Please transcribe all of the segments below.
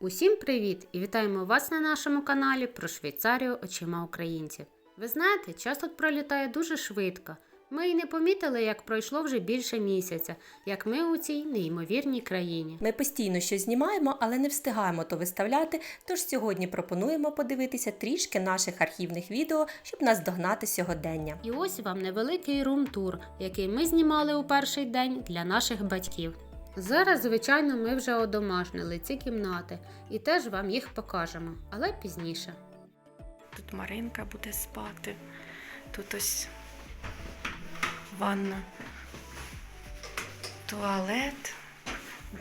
Усім привіт і вітаємо вас на нашому каналі про Швейцарію очима українців. Ви знаєте, час тут пролітає дуже швидко. Ми й не помітили, як пройшло вже більше місяця, як ми у цій неймовірній країні. Ми постійно щось знімаємо, але не встигаємо то виставляти. Тож сьогодні пропонуємо подивитися трішки наших архівних відео, щоб наздогнати сьогодення. І ось вам невеликий рум-тур, який ми знімали у перший день для наших батьків. Зараз, звичайно, ми вже одомашнили ці кімнати і теж вам їх покажемо, але пізніше. Тут Маринка буде спати. Тут ось ванна, туалет,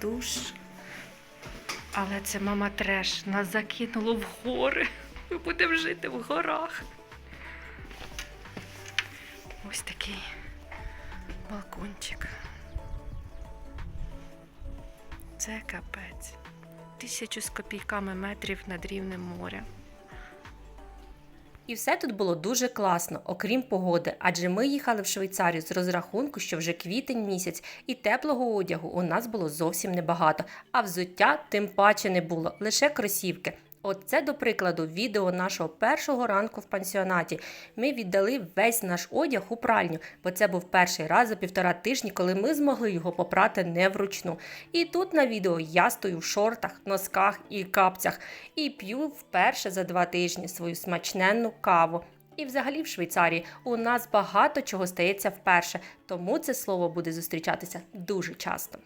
душ. Але це мама треш. Нас закинуло в гори. Ми будемо жити в горах. Ось такий балкончик. Це капець. Тисячу з копійками метрів над рівнем моря. І все тут було дуже класно, окрім погоди, адже ми їхали в Швейцарію з розрахунку, що вже квітень місяць, і теплого одягу у нас було зовсім небагато, а взуття тим паче не було, лише кросівки. От це, до прикладу, відео нашого першого ранку в пансіонаті. Ми віддали весь наш одяг у пральню, бо це був перший раз за півтора тижні, коли ми змогли його попрати не вручну. І тут на відео я стою в шортах, носках і капцях і п'ю вперше за два тижні свою смачненну каву. І взагалі в Швейцарії у нас багато чого стається вперше, тому це слово буде зустрічатися дуже часто.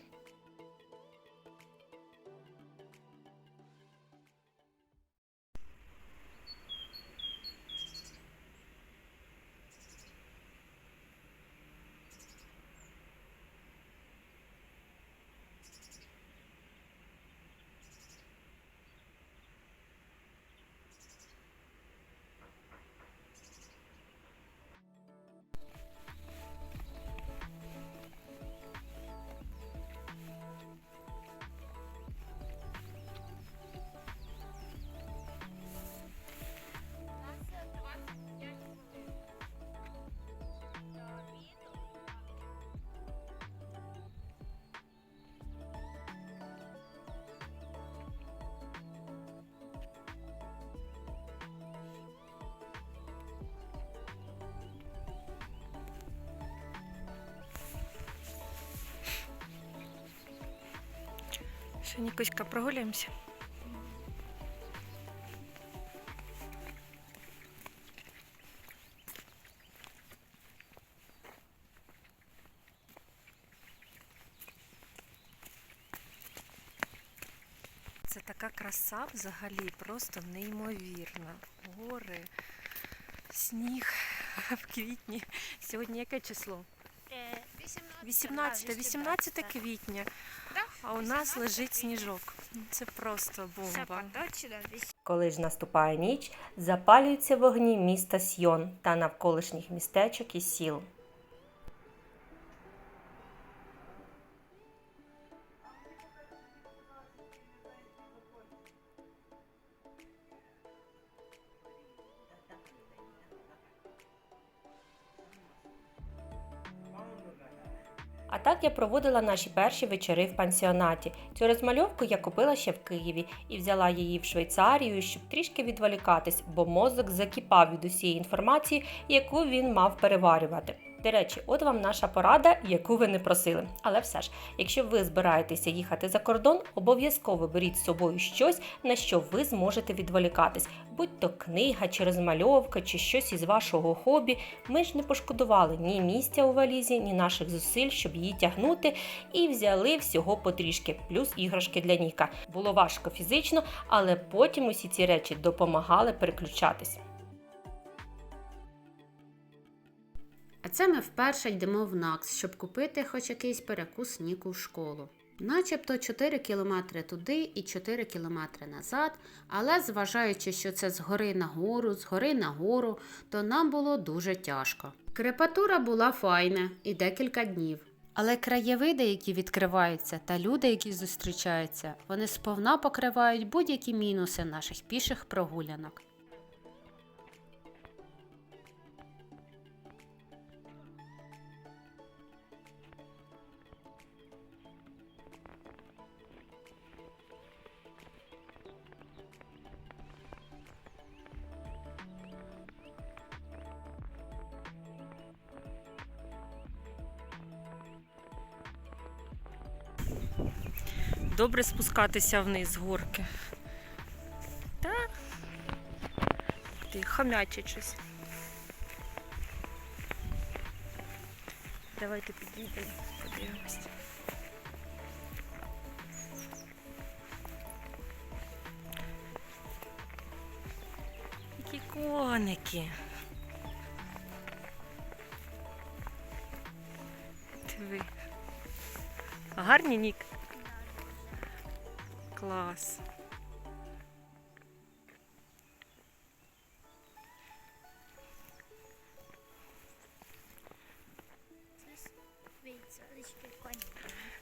Що, Нікуська, прогуляємося? Це така краса взагалі, просто неймовірна. Гори, сніг в квітні. Сьогодні яке число? 18, 18 квітня. А у нас лежить сніжок. Це просто бомба. Коли ж наступає ніч, запалюються вогні міста Сьон та навколишніх містечок і сіл. А так я проводила наші перші вечори в пансіонаті. Цю розмальовку я купила ще в Києві і взяла її в Швейцарію, щоб трішки відволікатись, бо мозок закіпав від усієї інформації, яку він мав переварювати. До речі, от вам наша порада, яку ви не просили. Але все ж, якщо ви збираєтеся їхати за кордон, обов'язково беріть з собою щось, на що ви зможете відволікатись, будь то книга чи розмальовка, чи щось із вашого хобі. Ми ж не пошкодували ні місця у валізі, ні наших зусиль, щоб її тягнути, і взяли всього потрішки, плюс іграшки для Ніка. Було важко фізично, але потім усі ці речі допомагали переключатись. А це ми вперше йдемо в НАКС, щоб купити хоч якийсь перекус Ніку в школу. Начебто 4 кілометри туди і 4 кілометри назад, але зважаючи, що це згори на гору, згори на гору, то нам було дуже тяжко. Крепатура була файна і декілька днів. Але краєвиди, які відкриваються, та люди, які зустрічаються, вони сповна покривають будь-які мінуси наших піших прогулянок. Добре спускатися вниз з горки. Та ти хомячить щось. Давайте підійдемо, подивимось. Які коники. Диви. Гарні нік. Клас.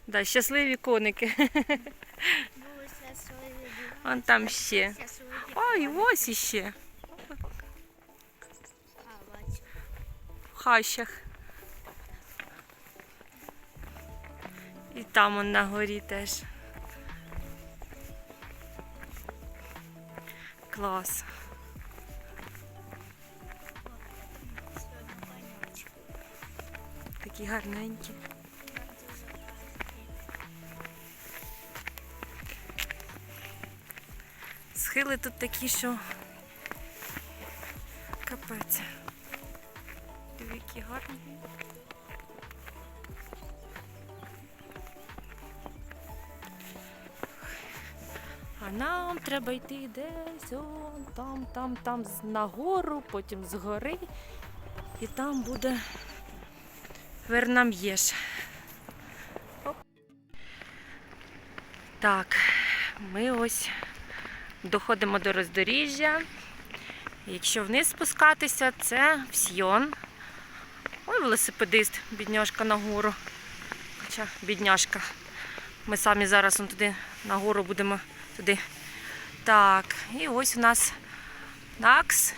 Да, щасливі коники. Вон там ще. Ой, ось іще. В хащах. І там он на горі теж. Клас. Такі гарненькі. Схили тут такі, що капець. Диви, які гарні. А нам треба йти десь он, там, там, там нагору, потім згори. І там буде Вернам'єш. Так, ми ось доходимо до роздоріжжя. Якщо вниз спускатися, це Всьйон. Ой, велосипедист, бідняшка нагору. Хоча бідняшка. Ми самі зараз туди нагору будемо туди. Так, і ось у нас Накс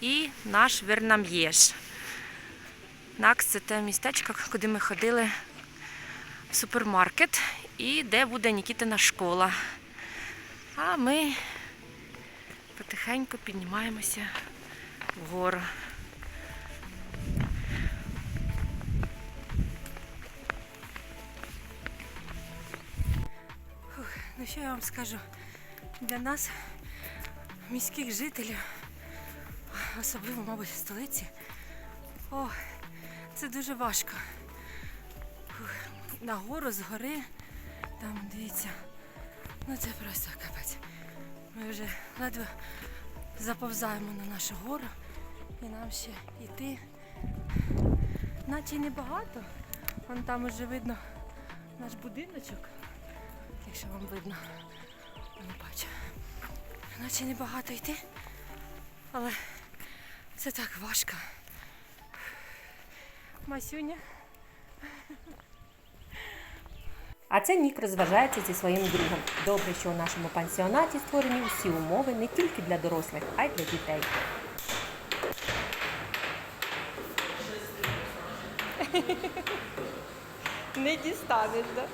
і наш Вернам'єш. Накс це те містечко, куди ми ходили в супермаркет і де буде Нікітина школа. А ми потихеньку піднімаємося вгору. Ну що я вам скажу? Для нас, міських жителів, особливо, мабуть, в столиці, о, це дуже важко. Нагору, згори, там, дивіться, ну це просто капець. Ми вже ледве заповзаємо на нашу гору і нам ще йти. Наче й небагато. Вон там уже видно наш будиночок, якщо вам видно. Не бачу. Наче небагато йти, але це так важко. Масюня. А це Нік розважається зі своїм другом. Добре, що у нашому пансіонаті створені усі умови не тільки для дорослих, а й для дітей. Не дістанеш, да?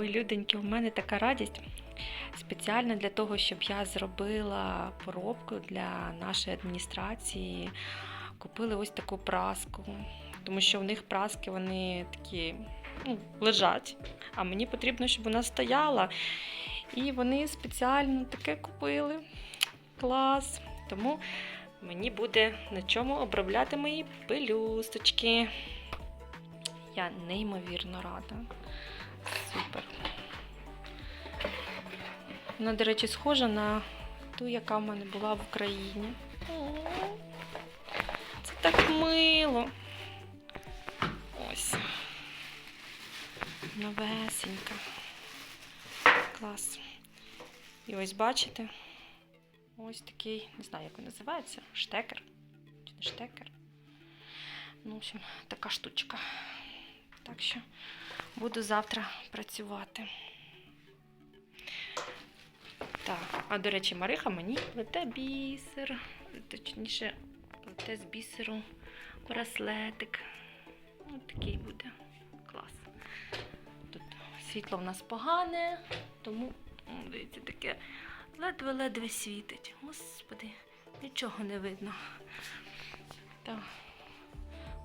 Ой, люденьки, у мене така радість. Спеціально для того, щоб я зробила поробку для нашої адміністрації, купили ось таку праску. Тому що в них праски вони такі ну, лежать. А мені потрібно, щоб вона стояла. І вони спеціально таке купили. Клас. Тому мені буде на чому обробляти мої пелюсточки. Я неймовірно рада. Супер. Вона, до речі, схожа на ту, яка в мене була в Україні. Це так мило. Ось. Новесенька. Клас. І ось бачите, ось такий, не знаю, як він називається, штекер. Чи не штекер? Ну, в общем, така штучка. Так що буду завтра працювати. Так, а до речі, Мариха мені плете бісер. Точніше, плете з бісеру браслетик. Ось такий буде. Клас. Тут світло в нас погане, тому, дивіться, таке ледве-ледве світить. Господи, нічого не видно. Так.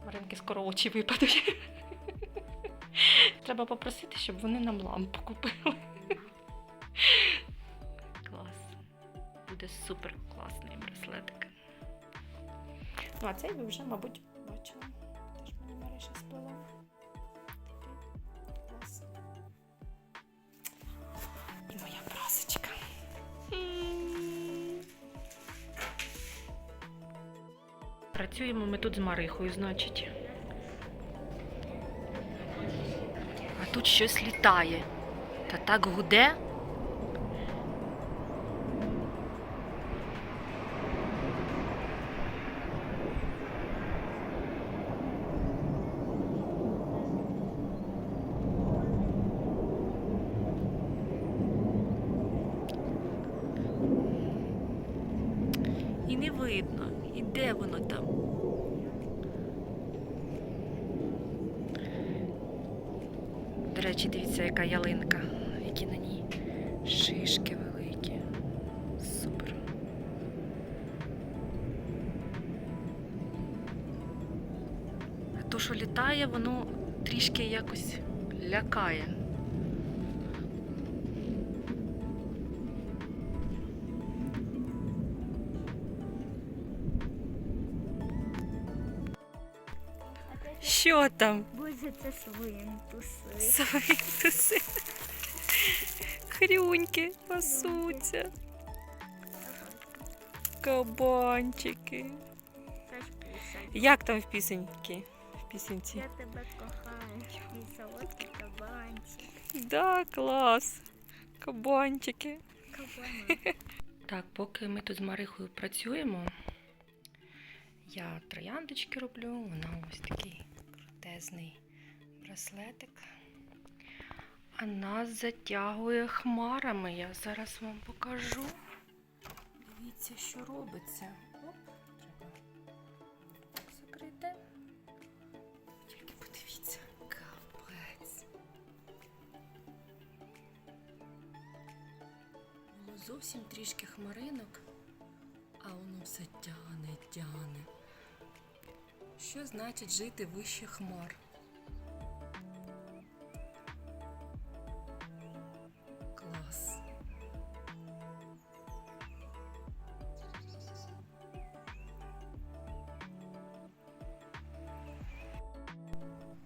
Маринки скоро очі випадуть. треба попросити, щоб вони нам лампу купили. Буде супер класний браслетик. Ну, а цей ви вже, мабуть, бачили. Теж мені. Такий клас. І моя прасочка. Працюємо ми тут з Марихою, значить. А тут щось літає. Та так гуде. Не видно, і де воно там. До речі, дивіться, яка ялинка, які на ній шишки великі. Супер. То, що літає, воно трішки якось лякає. Що там? Боже, це свинтуси. Свинтуси. Хрюньки пасуться. Кабанчики. Як там в пісеньки? В пісенці? Я тебе кохаю, мій солодкий кабанчик. Да, клас. Кабанчики. Кабана. Так, поки ми тут з Марихою працюємо, я трояндочки роблю, вона ось такий крутезний браслетик. А нас затягує хмарами. Я зараз вам покажу. Дивіться, що робиться. Оп, треба закрити. Тільки подивіться, капець. Зовсім трішки хмаринок, а воно все тяне, тяне. Що значить жити вище хмар? Клас.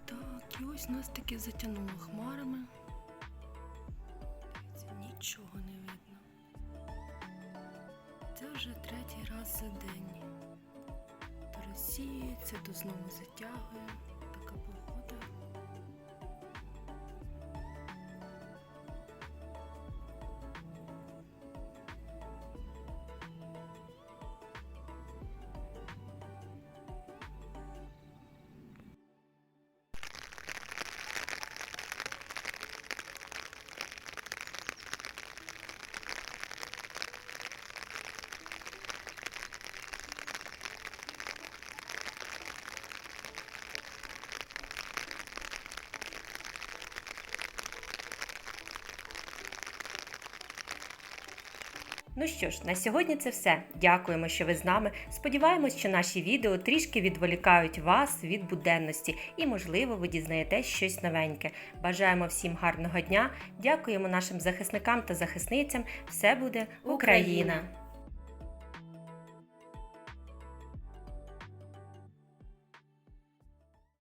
Так, і ось нас таки затягнуло хмарами. Дивіться, нічого не видно. Це вже третій раз за день. Розсіюється, то знову затягує. Ну що ж, на сьогодні це все. Дякуємо, що ви з нами. Сподіваємось, що наші відео трішки відволікають вас від буденності і, можливо, ви дізнаєтесь щось новеньке. Бажаємо всім гарного дня. Дякуємо нашим захисникам та захисницям. Все буде Україна!